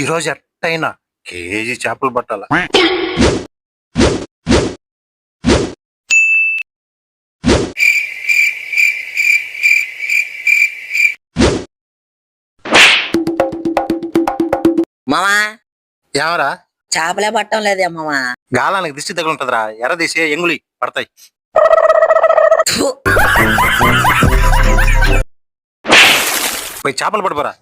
ఈ రోజు ఎట్టయినా కేజీ చేపలు పట్టాల? మామా ఏమరా? చేపలే పట్టం లేదే మామా. గాలానికి దిష్టి తగులుంటదిరా ఎర్ర దిశ ఎంగులి పడతాయి. పోయి చేపలు పడిపోరా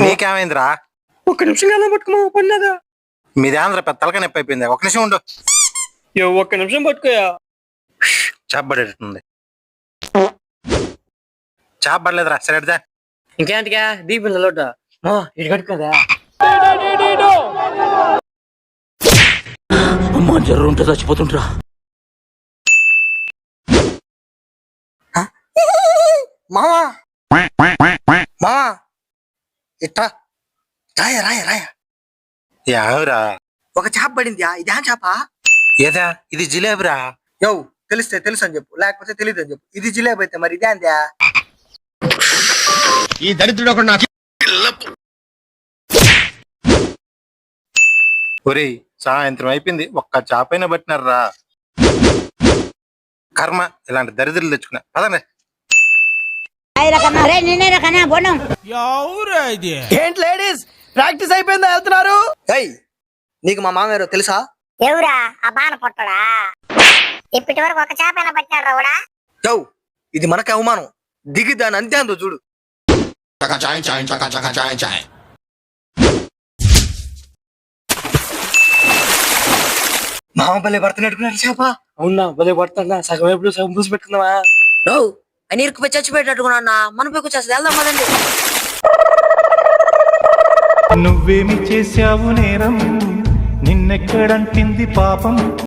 నీకేమైందిరా? ఒక్క నిమిషం కాలం పట్టుకో పడినదా మీది ఆంధ్ర పెద్ద తలక నొప్పి అయిపోయింది. ఒక నిమిషం ఉండు. ఒక్క నిమిషం పట్టుకోయా? చేప పడేటట్టుంది. చేప పడలేదురా సరేదా ఇంకేంటిగా దీపిల్ల లోట ఇటు కట్టుకోదా అమ్మా జ్వరం ఉంటే చచ్చిపోతుంటరా మావా? మావా? ఇట్రా. రాయ రాయ రాయ. ఏమరా ఒక చేప పడింది ఇదే చేప? ఏదా? ఇది జిలేబిరా? యో తెలిస్తే తెలుసు అని చెప్పు. లేకపోతే తెలియదు అని చెప్పు. ఇది జిలేబీ అయితే మరి ఇదే అందా? ఈ దరిద్రుడు ఒకడు నాకు ఒరేయ్ సాయంత్రం అయిపోయింది. ఒక్క చేపైనా పట్టినారా కర్మ ఇలాంటి దరిద్రులు తెచ్చుకున్నా. పదండి. నిన్నే రకనా బోనం ఏంటి లేడీస్? ప్రాక్టీస్ అయిపోయిందా వెళ్తున్నారు? ఏయ్ నీకు మా మామగారు తెలుసా? ఎవరా? ఆ బాన పొట్టడా? ఇప్పటి వరకు ఒక చేపైనా పట్టినాడు రావుడా యో ఇది మనకి అవమానం. దిగి దాని అంతే అందో చూడు. చకా చాయ్ చాయ్ చకా చకా చాయ్ చాయ్ మామ భలే పడుతున్నట్టున్నారు చేప. అవునా భలే పడుతున్నా సగం ఎప్పుడు సగం పూసి పెట్టుకుందామా? నో అని ఇరుకుపోయి చచ్చిపోయేటట్టుకున్నా మన పోయి వచ్చేస్తుంది. వెళ్దాం పదండి. నువ్వేమి చేశావు నేరం? నిన్నెక్కడంటింది పాపం?